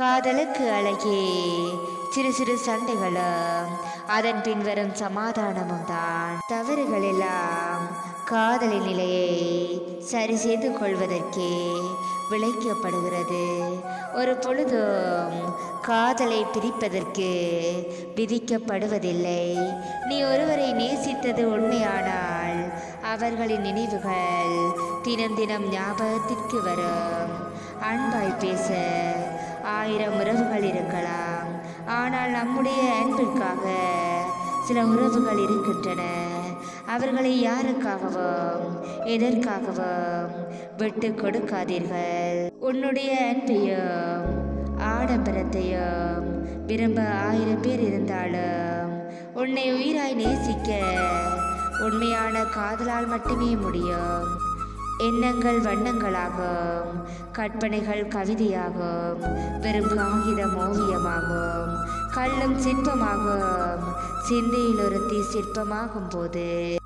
காதலுக்கு அழகே. சிறு சிறு சண்டைகளும் அதன் பின் வரும் சமாதானமும் தான். தவறுகள் எல்லாம் காதலின் நிலையை சரி செய்து கொள்வதற்கே விளைக்கப்படுகிறது. ஒரு பொழுதும் காதலை பிரிப்பதற்கு விதிக்கப்படுவதில்லை. நீ ஒருவரை நேசித்தது உண்மையானால் அவர்களின் நினைவுகள் தினம் தினம் ஞாபகத்திற்கு வரும். அன்பாய் பேச. ஆயிரம் உறவுகள் இருக்கலாம். ஆனால் நம்முடைய அன்பிற்காக சில உறவுகள் இருக்கின்றன. அவர்களை யாருக்காகவும் எதற்காகவும் விட்டு கொடுக்காதீர்கள். உன்னுடைய அன்பையும் ஆடம்பரத்தையும் விரும்ப ஆயிரம் பேர் இருந்தாலும் உன்னை உயிராய் நேசிக்க உண்மையான காதலால் மட்டுமே முடியும். எண்ணங்கள் வண்ணங்களாகும் கற்பனைகள் கவிதையாகும் வெறும் காகித ஓவியமாகும் கல்லும் சிற்பமாகும். சிந்தையில் ஒருத்தி சிற்பமாகும் போது